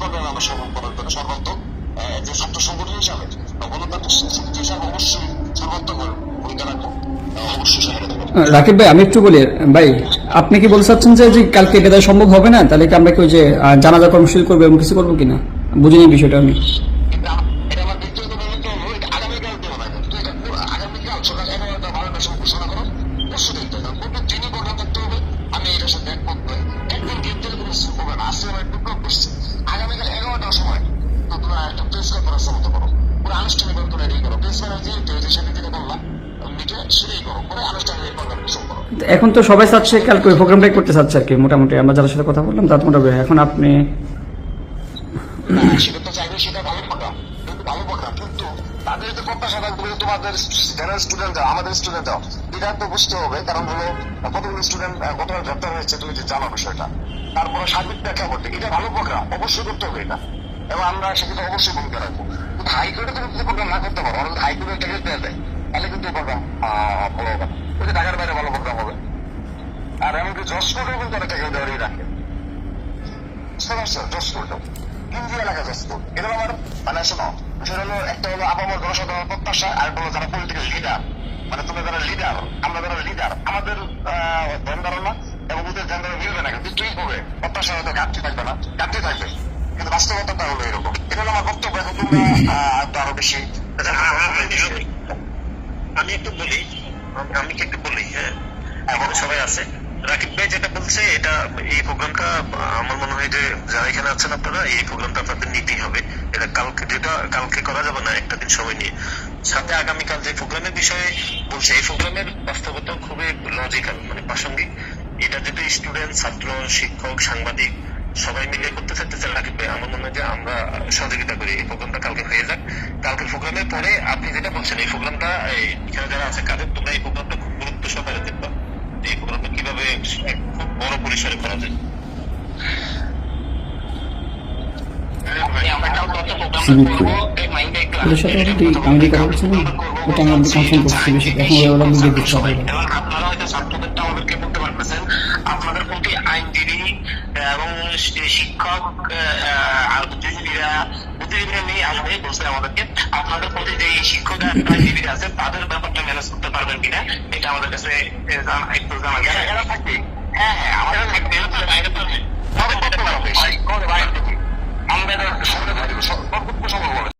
প্রোগ্রামে আমরা সর্ব করার জন্য সর্বাত্মক যে ছাত্র সংগঠন হিসাবে গণতান্ত্রিক হিসাবে অবশ্যই সর্বাত্মক ভূমিকা রাখব রাকিব ভাই আমি একটু বলি ভাই আপনি কি বলতে চাচ্ছেন যে কালকে এটা দেওয়া সম্ভব হবে না? তাহলে কি আমরা কি ওই যে জানাজা কর্মসূচি করব এবং কিছু করব কিনা? বুঝিনি বিষয়টা আমি। এটা আমার ব্যক্তিগত বলতে হবে আগামীকাল সকাল এগারোটা বারোটার সময় ঘোষণা করো। এখন তো সবাই চাচ্ছে কালকে ওই প্রোগ্রামটাই করতে চাচ্ছে আর কি, মোটামুটি আমরা যাদের সাথে কথা বললাম তার মোটামুটি এখন আপনি কারণ হলো কতগুলো স্টুডেন্ট তুমি বিষয়টা ভালো প্রোগ্রাম অবশ্যই করতে হবে এটা এবং আমরা সেক্ষেত্রে অবশ্যই ভূমিকা রাখব কিন্তু হাইকোর্টে তুমি যদি প্রোগ্রাম না করতে পারো হাইকোর্টে যায় তাহলে কিন্তু প্রোগ্রাম ভালো হবে ওই ঢাকার বাইরে ভালো প্রোগ্রাম হবে। আর এমনকি কোর্টেও কিন্তু অনেকটা কেউ দেওয়ারই রাখে। আমার মানে হলো যারা লিডার মানে আমরা যারা লিডার আমাদের ধ্যান ধারণা এবং ধ্যান ধারণা কিন্তু হয়তো ঘাটতি থাকবে না। ঘাটতি থাকবে। কিন্তু হলো এরকম। এটা হলো আমার বক্তব্য, এখন তোমরা আরও বেশি। আমি একটু বলি, আমি- একটু বলি হ্যাঁ? সবাই আছে। রাকিব ভাই যেটা বলছে, এটা এই প্রোগ্রামটা, আমার মনে হয় যে যারা এখানে আছেন আপনারা, এই প্রোগ্রামটা আপনাদের নিতেই হবে। এটা কালকে যেটা কালকে করা যাবে না, একটা দিন সময় নিয়ে। সাথে আগামীকাল যে প্রোগ্রামের বিষয়ে বলছে, এই প্রোগ্রামের বাস্তবতা খুবই লজিক্যাল মানে প্রাসঙ্গিক। এটা যদি স্টুডেন্ট ছাত্র, শিক্ষক, সাংবাদিক সবাই মিলে করতে চাইতেছে রাকিব ভাই আমার মনে হয় যে আমরা সহযোগিতা করি এই প্রোগ্রামটা কালকে হয়ে যাক। কালকে প্রোগ্রামের পরে আপনি যেটা বলছেন এই প্রোগ্রামটা এখানে যারা আছে কাদের তোমরা এই প্রোগ্রামটা খুব গুরুত্ব সহকারে দেখবা? এই প্রোগ্রামটা কীভাবে খুব বড় পরিসরে করা যায়? আমরা কাল প্রোগ্রাম Submit এই মাইন্ডে একটু ওদের সাথে আমি কথা বলছি। না ওটা আমি আপনি কনফার্ম করছি বিষয়টা এখন ওরা বুঝে দিচ্ছে সবাই এবং শিক্ষক বুদ্ধিজীবীরা বুদ্ধিজীবীরা নিয়ে আসবে বলছে আমাদেরকে আপনাদের প্রতি যে শিক্ষক আর আইনজীবীরা আছে তাদের ব্যাপারটা ম্যানেজ করতে পারবেন কিনা এটা আমাদের কাছে একটু জানা থাকবে হ্যাঁ হ্যাঁ আমাদের থাকবে